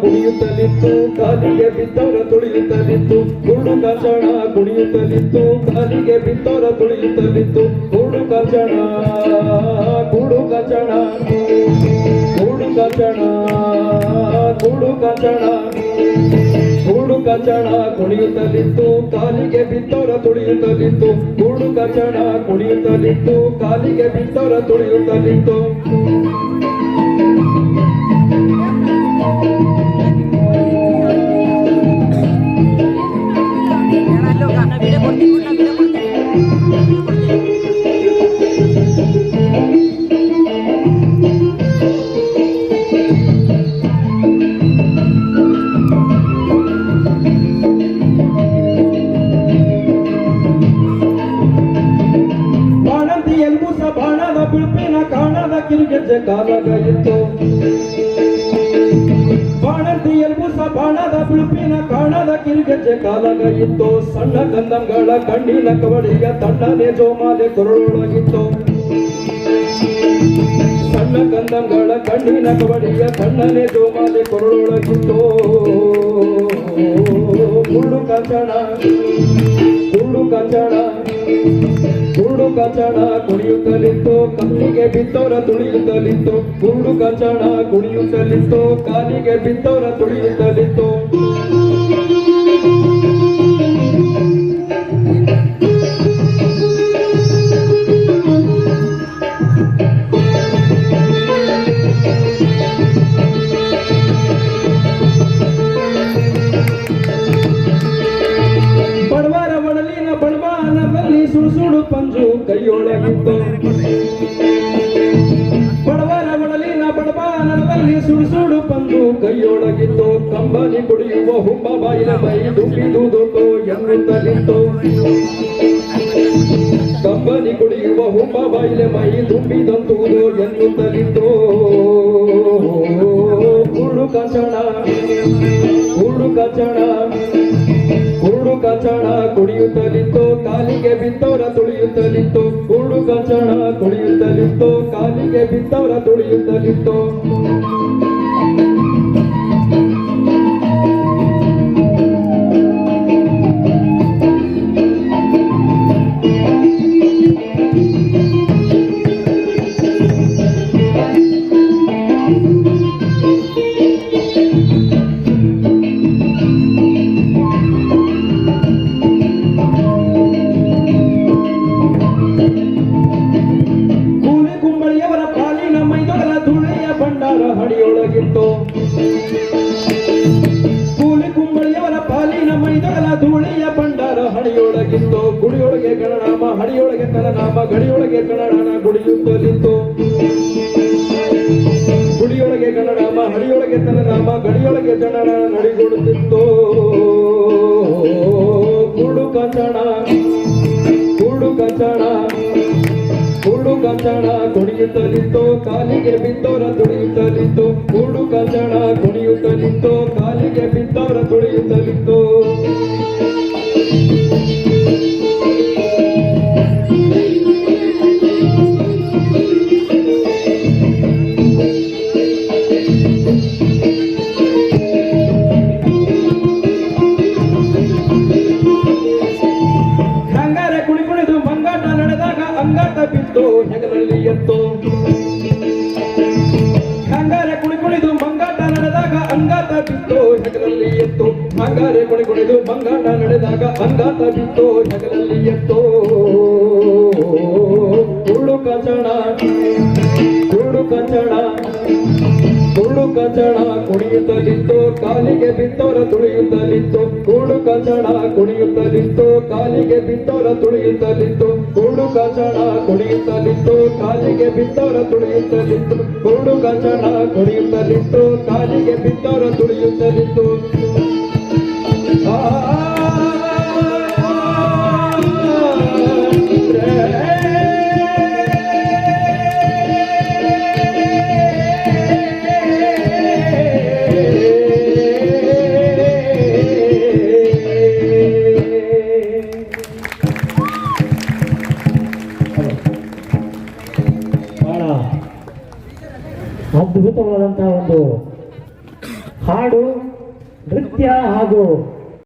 ಕುಣಿಯುತ್ತಲಿತ್ತು ಕಾಲಿಗೆ ಬಿದ್ದವರ ತುಳಿಯುತ್ತಲಿತ್ತು. ಕಂಚಣ ಕುಣಿಯುತ್ತಲಿತ್ತು ಕಾಲಿಗೆ ಬಿತ್ತರ ತುಳಿಯುತ್ತಲಿತ್ತು ಗೂಡು ಕಂಚಣ ಕೂಡು ಕಂಚಣ ಗೂಡು ಕಂಚಣ ಕೂಡು ಕಂಚಣ ಕೂಡು ಕುಣಿಯುತ್ತಲಿತ್ತು ಕಾಲಿಗೆ ಬಿತ್ತರ ತುಳಿಯುತ್ತಲಿತ್ತು ಗೂಡು ಕಂಚಣ ಕುಣಿಯುತ್ತಲಿತ್ತು ಕಾಲಿಗೆ ಬಿತ್ತರ ತುಳಿಯುತ್ತಲಿತ್ತು ಕಿರುಗೆಜ್ಜೆ ಕಾಲಗ ಇತ್ತು ಬಾಣಂತಿ ಎಲ್ಬುಸ ಬಾಣದ ಬಿಳುಪಿನ ಕಾಣದ ಕಿರುಗೆಜ್ಜೆ ಕಾಲಗಾಯಿತ್ತು ಸಣ್ಣ ಕಂದಂಗಳ ಕಣ್ಣಿನ ಕವಡಿಗ ತಣ್ಣನೆ ಜೋಮಾಲೆ ಕೊರಳೊಳಗಿತ್ತು. ಸಣ್ಣ ಕಂದಂಗಳ ಕಣ್ಣಿನ ಕವಡಿಯ ತಣ್ಣನೆ ಜೋಮಾಲೆ ಕೊರಳೊಳಗಿತ್ತು. ಮುಳ್ಳು ಕಂಚಣ ಮುಳ್ಳು ಕಂಚಣ ಕುರುಡು ಕಚಣ ಕುಣಿಯುತ್ತಲಿತ್ತು ಕಲ್ಲಿಗೆ ಬಿದ್ದವರ ತುಳಿಯುತ್ತಲಿತ್ತು. ಕುರುಡು ಕಚಣ ಕುಣಿಯುತ್ತಲಿತ್ತು ಕಾಲಿಗೆ ಬಿದ್ದವರ ತುಳಿಯುತ್ತಲಿತ್ತು. ಬಡವಾನದಲ್ಲಿ ಸುಡು ಸುಡು ಪಂಜು ಕೈಯೊಳಗಿತ್ತು. ಬಡವರ ಒಡಲಿನ ಬಡವಾನದಲ್ಲಿ ಸುಡು ಸುಡು ಪಂಜು ಕೈಯೊಳಗಿತ್ತು. ಕಂಬನಿ ಕುಡಿಯುವ ಹುಬ್ಬ ಬಾಯಿನ ಮೈ ದುಂಬಿದುದೋ ಎನ್ನುತ್ತಲಿತ್ತು ಕಂಬನಿ ಕುಡಿಯುವ ಹುಬ್ಬ ಬಾಯಿಲೆ ಮೈ ತುಂಬಿದಂತುವುದು ಎನ್ನುತ್ತಲಿತ್ತು ಕುರುಡು ಕಚಣ ಕುರುಡು ಕಚಣ ಕುರುಡು ಕಚಣ ಕುಡಿಯುತ್ತಲಿತ್ತು. ಕಾಲಿಗೆ ಬಿದ್ದವರ ತುಳಿಯುತ್ತಲಿತ್ತು ಕುರುಡು ಕಚಣ ತುಳಿಯುತ್ತಲಿತ್ತು ಕಾಲಿಗೆ ಬಿದ್ದವರ ತುಳಿಯುತ್ತಲಿತ್ತು ಹಡಿಯೊಳಗೆ ನಾಮ ಗಡಿಯೊಳಗೆ ಕನ್ನಡನ ಗುಡಿಯುತ್ತಲಿತ್ತು ಗುಡಿಯೊಳಗೆ ಗಣನಾಮ ಹಡಿಯೊಳಗೆ ತಲನಾಮ ಗಡಿಯೊಳಗೆ ಕನ್ನಡ ನಡಿಗೊಡುತ್ತಿತ್ತು. ಕುಡು ಕಚಣ ಕುಡು ಕಚಣ ಕುಡು ಕಚಣ ಕುಣಿಯುತ್ತಲಿತ್ತು ಕಾಲಿಗೆ ಬಿದ್ದವರ ತುಳಿಯುತ್ತಲಿತ್ತು ಕುಡು ಕಚಣ ಕುಣಿಯುತ್ತಲಿತ್ತು ಕಾಲಿಗೆ ಬಿದ್ದವರ ತುಳಿಯುತ್ತಲಿತ್ತು ಅಂಗಾಟ ಬಿತ್ತು ಹೆಗಲಲ್ಲಿ ಎತ್ತು. ಹಂಗಾರೆ ಕುಣಿ ಕುಣಿದು ಮಂಗಾಟ ನಡೆದಾಗ ಅಂಗಾತ ಬಿತ್ತು ಹೆಗಲಲ್ಲಿ ಎತ್ತು. ಹಂಗಾರೆ ಕುಣಿ ಕುಣಿದು ಮಂಗಾಟ ನಡೆದಾಗ ಅಂಗಾತ ಬಿತ್ತು ಹೆಗಲಲ್ಲಿ ಎತ್ತು. ಉರುಳು ಕಚಣ ಕುರುಡು ಕಚಣ ಕಚಣ ಕುಣಿಯುತ್ತಲಿತ್ತು, ಕಾಲಿಗೆ ಬಿದ್ದೋರ ತುಳಿಯುತ್ತಲಿತ್ತು. ಕೂಡು ಕಚಣ ಕುಣಿಯುತ್ತಲಿತ್ತು, ಕಾಲಿಗೆ ಬಿದ್ದೋರ ತುಳಿಯುತ್ತಲಿತ್ತು. ಕೂಡು ಕಚಣ ಕುಣಿಯುತ್ತಲಿತ್ತು, ಕಾಲಿಗೆ ಬಿದ್ದೋರ ತುಳಿಯುತ್ತಲಿತ್ತು. ಕೂಡು ಕಚಣ ಕುಣಿಯುತ್ತಲಿತ್ತು, ಕಾಲಿಗೆ ಬಿದ್ದೋರ ತುಳಿಯುತ್ತಲಿತ್ತು. ಆ ಅದ್ಭುತವಾದಂತಹ ಒಂದು ಹಾಡು ನೃತ್ಯ ಹಾಗೂ